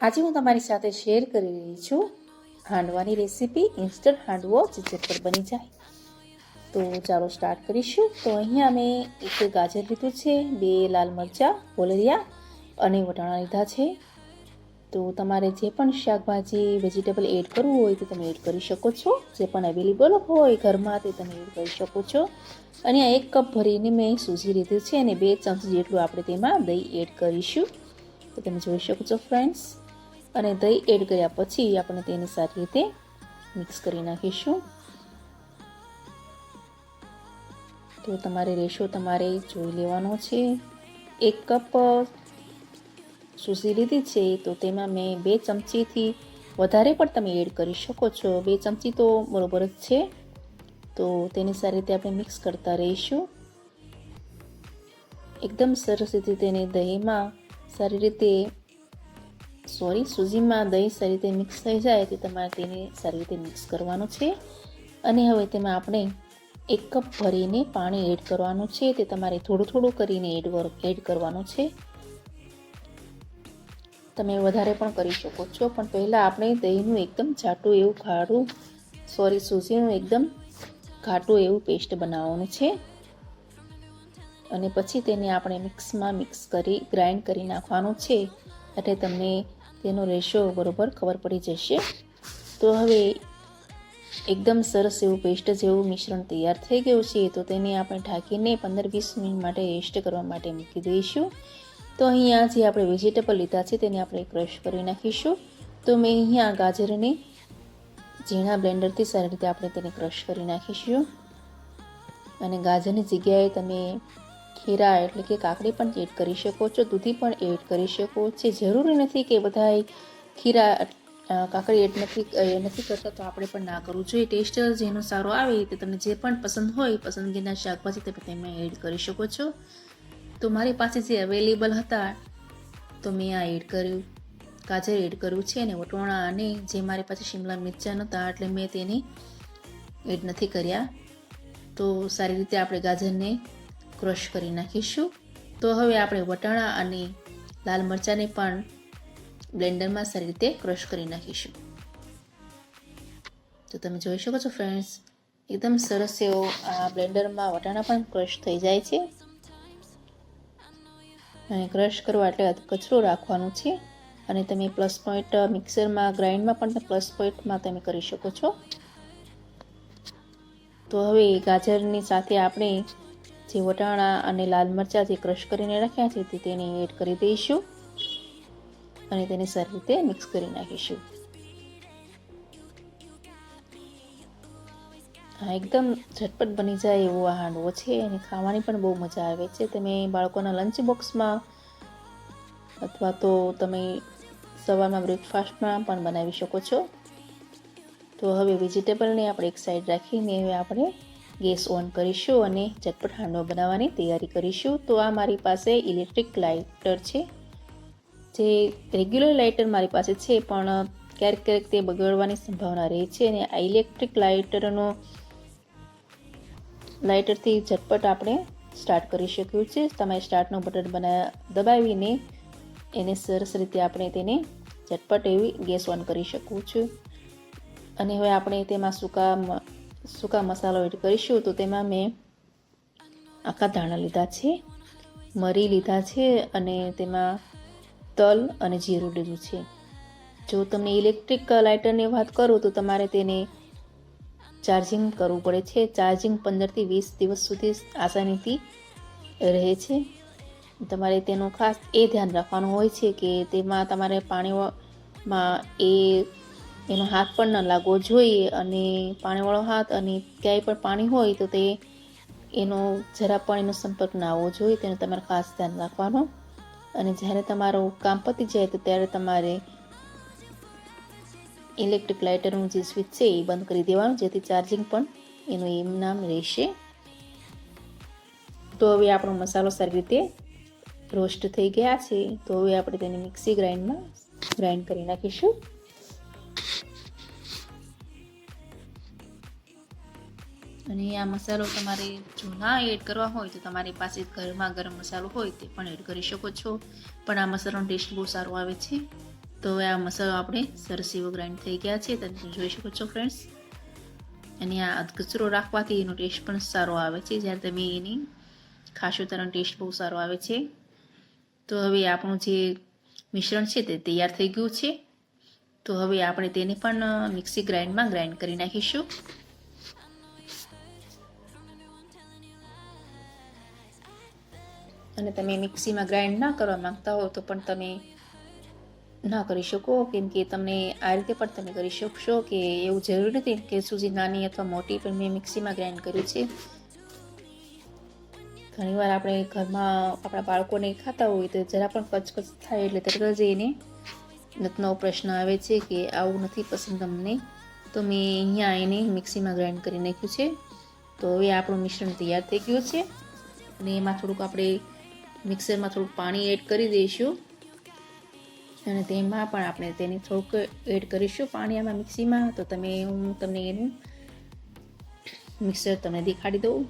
આજે હું તમારી સાથે શેર કરી રહી છું હાંડવાની રેસીપી ઇન્સ્ટન્ટ હાંડવો જે ઝટપટ બની જાય. તો ચાલો સ્ટાર્ટ કરીશું. તો અહીંયા અમે એક ગાજર લીધું છે, બે લાલ મરચાં કોલરિયા અને વટાણા લીધા છે. તો તમારે જે પણ શાકભાજી વેજીટેબલ એડ કરવું હોય તે તમે એડ કરી શકો છો. જે પણ અવેલેબલ હોય ઘરમાં તે તમે એડ કરી શકો છો. અને આ એક કપ ભરીને મેં સૂજી લીધું છે અને બે ચમચી જેટલું આપણે તેમાં દહીં એડ કરીશું. તો તમે જોઈ શકો છો ફ્રેન્ડ્સ અને દહીં એડ કર્યા પછી આપણે તેને સારી રીતે મિક્સ કરી નાખીશું. તો તમારે રેશો તમારે જોઈ લેવાનો છે. એક કપ સૂસી લીધી છે, તો તેમાં મેં બે ચમચીથી વધારે પણ તમે એડ કરી શકો છો. બે ચમચી તો બરોબર જ છે. તો તેની સારી રીતે આપણે મિક્સ કરતા રહીશું. એકદમ સરસ રીતે તેને દહીંમાં સારી રીતે સોરી સૂજીમાં દહીં સારી રીતે મિક્સ થઈ જાય તે તમારે તેને સારી રીતે મિક્સ કરવાનું છે. અને હવે તેમાં આપણે એક કપ ભરીને પાણી એડ કરવાનું છે. તે તમારે થોડું થોડું કરીને એડ એડ કરવાનું છે. તમે વધારે પણ કરી શકો છો. પણ પહેલાં આપણે દહીંનું એકદમ જાટું એવું ખાડું સોરી સૂજીનું એકદમ ઘાટું એવું પેસ્ટ બનાવવાનું છે. અને પછી તેને આપણે મિક્સમાં મિક્સ કરી ગ્રાઇન્ડ કરી નાખવાનું છે. એટલે તમને તેનો રેશિયો બરોબર ખબર પડી જશે. તો હવે એકદમ સરસ એવું પેસ્ટ જેવું મિશ્રણ તૈયાર થઈ ગયું છે, તો તેને આપણે ઢાંકીને પંદર વીસ મિનિટ માટે રેસ્ટ કરવા માટે મૂકી દઈશું. તો અહીંયા જે આપણે વેજીટેબલ લીધા છે, તેને આપણે ક્રશ કરી નાખીશું. તો મેં અહીંયા ગાજરને ઝીણા બ્લેન્ડરથી સારી રીતે આપણે તેને ક્રશ કરી નાખીશું. અને ગાજરની જગ્યાએ તમે ખીરા એટલે કે કાકડી પણ એડ કરી શકો છો, દૂધી પણ એડ કરી શકો છો. જરૂરી નથી કે બધા ખીરા કાકડી એડ નથી નથી કરતા તો આપણે પણ ના કરવું જોઈએ. ટેસ્ટ જેનો સારો આવે તે તમને જે પણ પસંદ હોય પસંદગીના શાકભાજી તમે તેમાં એડ કરી શકો છો. તો મારી પાસે જે અવેલેબલ હતા, તો મેં આ એડ કર્યું. ગાજર એડ કર્યું છે અને વટોણા અને જે મારી પાસે શિમલા મિરચાં નહોતા એટલે મેં તેને એડ નથી કર્યા. તો સારી રીતે આપણે ગાજરને ક્રશ કરી નાખીશું. તો હવે આપણે વટાણા અને લાલ મરચાંને પણ બ્લેન્ડરમાં સારી રીતે ક્રશ કરી નાખીશું. તો તમે જોઈ શકો છો ફ્રેન્ડ્સ, એકદમ સરસ એવો આ બ્લેન્ડરમાં વટાણા પણ ક્રશ થઈ જાય છે. અને ક્રશ કરવા એટલે કચરો રાખવાનું છે. અને તમે પ્લસ પોઈન્ટ મિક્સરમાં, ગ્રાઇન્ડમાં પણ પ્લસ પોઈન્ટમાં તમે કરી શકો છો. તો હવે ગાજરની સાથે આપણે જે વટાણા અને લાલ મરચાં જે ક્રશ કરીને રાખ્યા છે તે તેને એડ કરી દઈશું અને તેને સારી રીતે મિક્સ કરી નાખીશું. હા એકદમ ઝટપટ બની જાય એવો આ હાંડવો છે અને ખાવાની પણ બહુ મજા આવે છે. તમે બાળકોના લંચ બોક્સમાં અથવા તો તમે સવારમાં બ્રેકફાસ્ટમાં પણ બનાવી શકો છો. તો હવે વેજીટેબલને આપણે એક સાઈડ રાખીને હવે આપણે ગેસ ઓન કરીશું અને ઝટપટ હાંડવો બનાવવાની તૈયારી કરીશું. તો આ મારી પાસે ઇલેક્ટ્રિક લાઇટર છે. જે રેગ્યુલર લાઇટર મારી પાસે છે, પણ ક્યારેક ક્યારેક તે બગડવાની સંભાવના રહે છે અને આ ઇલેક્ટ્રિક લાઇટરનો લાઇટરથી ઝટપટ આપણે સ્ટાર્ટ કરી શક્યું છે તમે સ્ટાર્ટનું બટન બના, દબાવીને એને સરસ રીતે આપણે તેને ઝટપટ એવી ગેસ ઓન કરી શકું છું. અને હવે આપણે તેમાં સૂકા સૂકા મસાલો એડ કરીશું? તો તેમાં મેં આખા ધાણા લીધા છે, મરી લીધા છે અને તેમાં તલ અને જીરું લીધું છે. જો તમને ઇલેક્ટ્રિક લાઇટરની વાત કરું તો તમારે તેને ચાર્જિંગ કરવું પડે છે. ચાર્જિંગ પંદરથી વીસ દિવસ સુધી આસાનીથી રહે છે. તમારે તેનું ખાસ એ ધ્યાન રાખવાનું હોય છે કે તેમાં તમારે પાણીમાં એ એનો હાથ પણ ન લાગવો જોઈએ અને પાણીવાળો હાથ અને ક્યાંય પણ પાણી હોય તો તે એનો જરા પણ એનો સંપર્ક ના આવવો જોઈએ. તેનું તમારે ખાસ ધ્યાન રાખવાનું. અને જ્યારે તમારું કામ પતી જાય તો ત્યારે તમારે ઇલેક્ટ્રિક લાઇટરનું જે સ્વિચ છે એ બંધ કરી દેવાનું, જેથી ચાર્જિંગ પણ એનું એમ નામ રહેશે. તો હવે આપણો મસાલો સારી રીતે રોસ્ટ થઈ ગયા છે. તો હવે આપણે તેને મિક્સી ગ્રાઇન્ડમાં ગ્રાઇન્ડ કરી નાખીશું. અને આ મસાલો તમારે જો ના એડ કરવા હોય તો તમારી પાસે ઘરમાં ગરમ મસાલો હોય તે પણ એડ કરી શકો છો. પણ આ મસાલાનો ટેસ્ટ બહુ સારો આવે છે. તો આ મસાલો આપણે સરસ એવો ગ્રાઇન્ડ થઈ ગયા છે. તમે જોઈ શકો છો ફ્રેન્ડ્સ અને આ કચરો રાખવાથી એનો ટેસ્ટ પણ સારો આવે છે. જ્યારે તમે એની ખાશો ત્યારે ટેસ્ટ બહુ સારો આવે છે. તો હવે આપણું જે મિશ્રણ છે તે તૈયાર થઈ ગયું છે. તો હવે આપણે તેને પણ મિક્સી ગ્રાઇન્ડમાં ગ્રાઇન્ડ કરી નાખીશું. અને તમે મિક્સીમાં ગ્રાઇન્ડ ના કરવા માંગતા હો તો પણ તમે ના કરી શકો. કેમ કે તમને આ રીતે પણ તમે કરી શકશો કે એવું જરૂરી નથી કે સૂજી નાની અથવા મોટી પણ મેં મિક્સીમાં ગ્રાઇન્ડ કર્યું છે. ઘણીવાર આપણે ઘરમાં આપણા બાળકોને ખાતા હોય તો જરા પણ કચકચ થાય એટલે તરત જ એને નતનો પ્રશ્ન આવે છે કે આવું નથી પસંદ તમને તો મેં અહીંયા એને મિક્સીમાં ગ્રાઇન્ડ કરી નાખ્યું છે. તો હવે આપણું મિશ્રણ તૈયાર થઈ ગયું છે. અને એમાં થોડુંક આપણે મિક્સરમાં થોડુંક પાણી એડ કરી દઈશું. અને તેમાં પણ આપણે તેને થોડુંક એડ કરીશું પાણી આમાં મિક્સીમાં. તો તમે હું તમને એનું મિક્સર તમને દેખાડી દઉં.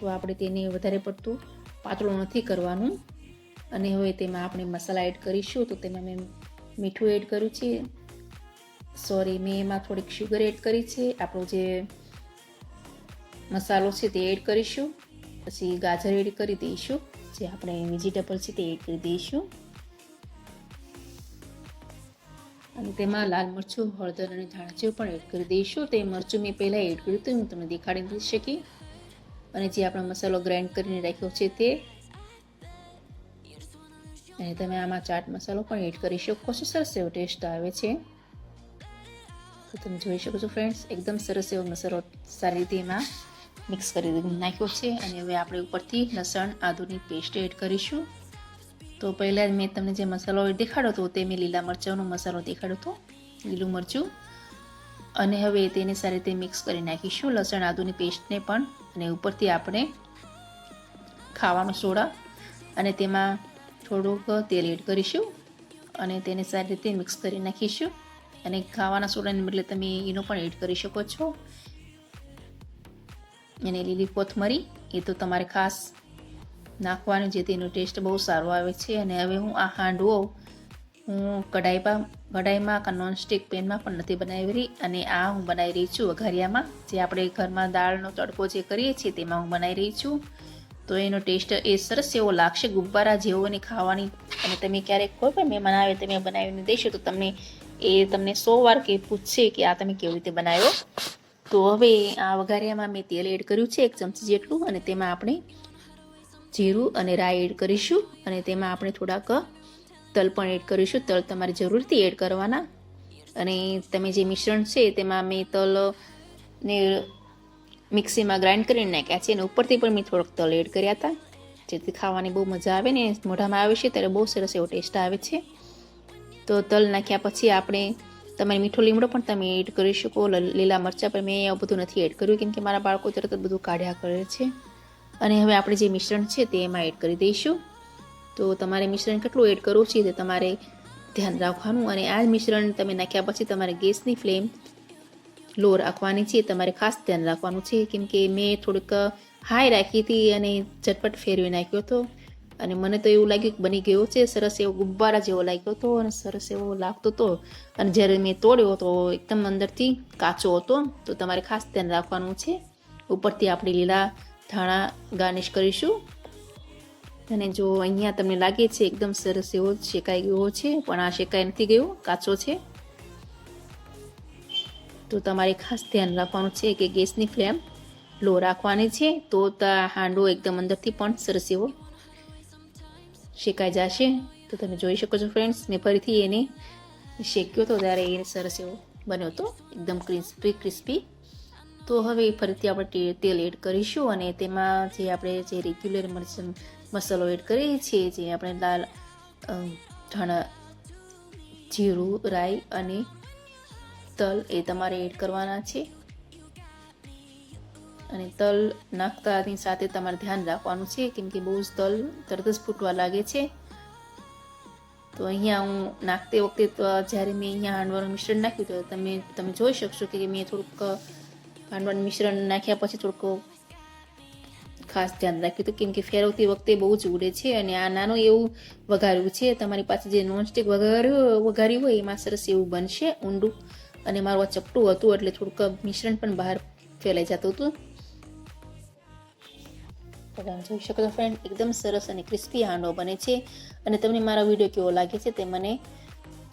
તો આપણે તેને વધારે પડતું પાતળું નથી કરવાનું. અને હવે તેમાં આપણે મસાલા એડ કરીશું. તો તેમાં મેં મીઠું એડ કર્યું છે. સોરી, મેં એમાં થોડીક શુગર એડ કરી છે. આપણો જે મસાલો છે તે એડ કરીશું. પછી ગાજર એડ કરી દઈશું. જે આપણે વેજીટેબલ છે તે એડ કરી દઈશું. અને તેમાં લાલ મરચું, હળદર અને ધાણા પણ એડ કરી દઈશું. તે મરચું મેં પહેલાં એડ કર્યું હતું, હું તમને દેખાડી નથી શકી. અને જે આપણો મસાલો ગ્રાઇન્ડ કરીને રાખ્યો છે તે. અને તમે આમાં ચાટ મસાલો પણ એડ કરી શકો છો. સરસ એવો ટેસ્ટ આવે છે. તો તમે જોઈ શકો છો ફ્રેન્ડ્સ, એકદમ સરસ એવો મસાલો સારી રીતે એમાં મિક્સ કરી નાખ્યો છે અને હવે આપણે ઉપરથી લસણ, આદુની પેસ્ટ એડ કરીશું. તો પહેલાં મેં તમને જે મસાલો દેખાડ્યો હતો તે મેં લીલા મરચાંનો મસાલો દેખાડ્યો હતો, લીલું મરચું. અને હવે તેને સારી રીતે મિક્સ કરી નાખીશું લસણ, આદુની પેસ્ટને પણ. અને ઉપરથી આપણે ખાવાનો સોડા અને તેમાં થોડુંક તેલ એડ કરીશું અને તેને સારી રીતે મિક્સ કરી નાખીશું. અને ખાવાના સોડાને બદલે તમે એનો પણ એડ કરી શકો છો. અને લીલી કોથમરી, એ તો તમારે ખાસ નાખવાનું જે તેનો ટેસ્ટ બહુ સારો આવે છે. અને હવે હું આ હાંડવો હું કઢાઈમાં કઢાઈમાં કે નોનસ્ટિક પેનમાં પણ નથી બનાવી રહી અને આ હું બનાવી રહી છું વઘારિયામાં. જે આપણે ઘરમાં દાળનો તડકો જે કરીએ છીએ, તેમાં હું બનાવી રહી છું. તો એનો ટેસ્ટ એ સરસ એવો લાગશે, ગુબ્બારા જેવો અને ખાવાની. અને તમે ક્યારેક કોઈ પણ મહેમાન આવે, તમે બનાવીને દેશો, તો તમને એ તમને સો વાર કે પૂછશે કે આ તમે કેવી રીતે બનાવ્યો. તો હવે આ વઘારિયામાં મેં તેલ એડ કર્યું છે, એક ચમચી જેટલું, અને તેમાં આપણે જીરું અને રાઈ એડ કરીશું. અને તેમાં આપણે થોડાક તલ પણ એડ કરીશું. તલ તમારે જરૂરથી એડ કરવાના. અને તમે જે મિશ્રણ છે, તેમાં મેં તલ ને મિક્સીમાં ગ્રાઇન્ડ કરીને નાખ્યા છે. અને ઉપરથી પણ મેં થોડોક તલ એડ કર્યા હતા. જેથી ખાવાની બહુ મજા આવે ને, મોઢામાં આવે છે, ત્યારે બહુ સરસ એવો ટેસ્ટ આવે છે. તો તલ નાખ્યા પછી આપણે તમે મીઠો લીમડો પણ તમે એડ કરી શકો લીલા મરચાં પણ મેં એવું બધું નથી એડ કર્યું, કેમ કે મારા બાળકો તરત જ બધું કાઢ્યા કરે છે. અને હવે આપણે જે મિશ્રણ છે તે એમાં એડ કરી દઈશું. તો તમારે મિશ્રણ કેટલું એડ કરવું છે તે તમારે ધ્યાન રાખવાનું અને આ મિશ્રણ તમે નાખ્યા પછી તમારે ગેસની ફ્લેમ લો રાખવાની છે, તમારે ખાસ ધ્યાન રાખવાનું છે, કેમ કે મેં થોડીક હાઈ રાખી હતી અને ઝટપટ ફેરવી નાખ્યો હતો. અને મને તો એવું લાગ્યું કે બની ગયો છે, સરસ એવો ગુબ્બારા જેવો લાગ્યો હતો અને સરસ એવો લાગતો હતો. અને જ્યારે મેં તોડ્યો તો એકદમ અંદરથી કાચો હતો, તો તમારે ખાસ ધ્યાન રાખવાનું છે. ઉપરથી આપણે લીલા ધાણા ગાર્નિશ કરીશું. અને જો અહીંયા તમને લાગે છે એકદમ સરસ એવો શેકાઈ ગયો છે, પણ આ શેકાઈ નથી ગયો, કાચો છે. તો તમારે ખાસ ધ્યાન રાખવાનું છે કે ગેસની ફ્લેમ લો રાખવાની છે તો હાંડવો એકદમ અંદરથી પણ સરસ એવો શેકાઈ જશે, તો તમે જોઈ શકો છો ફ્રેન્ડ્સ મેં ફરીથી એને શેક્યો હતો ત્યારે એ સરસ એવો બન્યો હતો, એકદમ ક્રિસ્પી ક્રિસ્પી તો હવે ફરીથી આપણે તેલ એડ કરીશું અને તેમાં જે આપણે જે રેગ્યુલર મસાલો એડ કરીએ છીએ, જે આપણે લાલ ધાણા, જીરું, રાઈ અને તલ એ તમારે એડ કરવાના છે. અને તલ નાખતાની સાથે તમારે ધ્યાન રાખવાનું છે, કેમ કે બહુ જ તલ તરત જ ફૂટવા લાગે છે. તો અહીંયા હું નાખતી વખતે જ્યારે મેં અહીંયા હાંડવાનું મિશ્રણ નાખ્યું તો તમે તમે જોઈ શકશો કે મેં થોડુંક હાંડવાનું મિશ્રણ નાખ્યા પછી થોડુંક ખાસ ધ્યાન રાખ્યું હતું કેમ કે ફેરવતી વખતે બહુ જ ઉડે છે અને આ નાનું એવું વઘાર્યું છે. તમારી પાસે જે નોનસ્ટિક વઘાર્યું વઘાર્યું હોય એમાં સરસ એવું બનશે ઊંડું અને મારું આ ચપટું હતું એટલે થોડુંક મિશ્રણ પણ બહાર ફેલાઈ જતું હતું. તમે જોઈ શકો છો ફ્રેન્ડ એકદમ સરસ અને ક્રિસ્પી હાંડવો બને છે. અને તમને મારો વીડિયો કેવો લાગે છે તે મને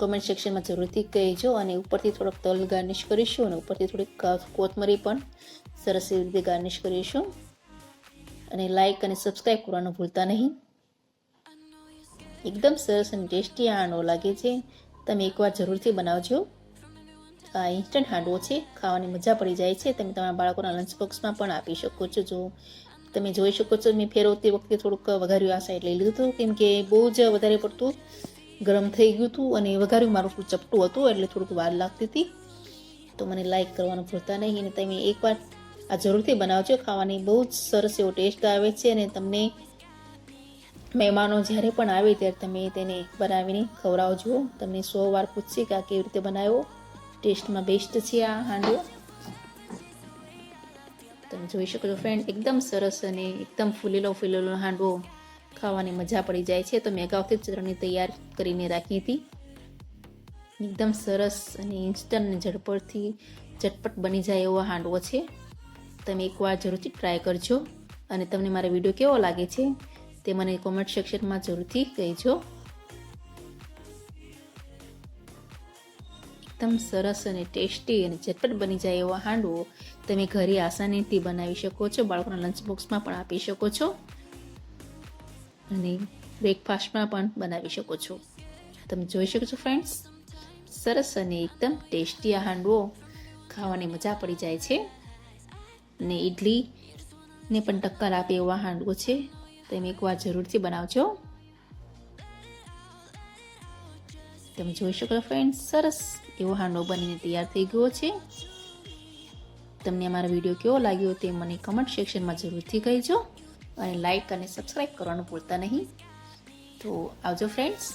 કમેન્ટ સેક્શનમાં જરૂરથી કહેજો. અને ઉપરથી થોડોક તલ ગાર્નિશ કરીશું અને ઉપરથી થોડીક કોથમરી પણ સરસ રીતે ગાર્નિશ કરીશું. અને લાઇક અને સબસ્ક્રાઈબ કરવાનું ભૂલતા નહીં. એકદમ સરસ અને ટેસ્ટી હાંડવો લાગે છે. તમે એકવાર જરૂરથી બનાવજો. આ ઇન્સ્ટન્ટ હાંડવો છે. ખાવાની મજા પડી જાય છે. તમે તમારા બાળકોના લંચ બોક્સમાં પણ આપી શકો છો જો તમે જોઈ શકો છો, મેં ફેરવતી વખતે થોડુંક વઘાર્યું આ સાઈડ લઈ લીધું હતું, કેમ કે બહુ જ વધારે પડતું ગરમ થઈ ગયું હતું અને વઘાર્યું મારું થોડું ચપટું હતું એટલે થોડુંક વાર લાગતી હતી. તો મને લાઈક કરવાનું ભૂલતા નહીં અને તમે એકવાર આ જરૂરથી બનાવજો, ખાવાની બહુ જ સરસ એવો ટેસ્ટ આવે છે અને તમને મહેમાનો જ્યારે પણ આવે ત્યારે તમે તેને બનાવીને ખવડાવજો. તમને સો વાર પૂછશે કે આ કેવી રીતે બનાવ્યો ટેસ્ટમાં બેસ્ટ છે આ હાંડવો. તમે જોઈ શકો છો ફ્રેન્ડ એકદમ સરસ અને એકદમ ફૂલેલો ફૂલેલો હાંડવો ખાવાની મજા પડી જાય છે. તો મેં અગાઉથી ચટણી તૈયાર કરીને રાખી હતી. એકદમ સરસ અને ઇન્સ્ટન્ટ ઝડપડથી ઝટપટ બની જાય એવો હાંડવો છે. તમે એકવાર જરૂરથી ટ્રાય કરજો અને તમને મારો વીડિયો કેવો લાગે છે તે મને કોમેન્ટ સેક્શનમાં જરૂરથી કહેજો. એકદમ સરસ અને ટેસ્ટી અને ઝટપટ બની જાય એવો હાંડવો તમે ઘરે આસાનીથી બનાવી શકો છો, બાળકોના લંચ બોક્સમાં પણ આપી શકો છો અને બ્રેકફાસ્ટમાં પણ બનાવી શકો છો. તમે જોઈ શકો છો ફ્રેન્ડ્સ સરસ અને એકદમ ટેસ્ટી આ હાંડવો ખાવાની મજા પડી જાય છે અને ઇડલીને પણ ટક્કર આપે એવા હાંડવો છે, તમે એકવાર જરૂરથી બનાવજો. તમે જોઈ શકો છો ફ્રેન્ડ્સ સરસ એવો હાંડવો બનીને તૈયાર થઈ ગયો છે. તમને અમારો વીડિયો કેવો લાગ્યો તે મને કમેન્ટ સેક્શનમાં જરૂરથી કહેજો. અને લાઇક અને સબસ્ક્રાઈબ કરવાનું ભૂલતા નહીં. તો આવજો ફ્રેન્ડ્સ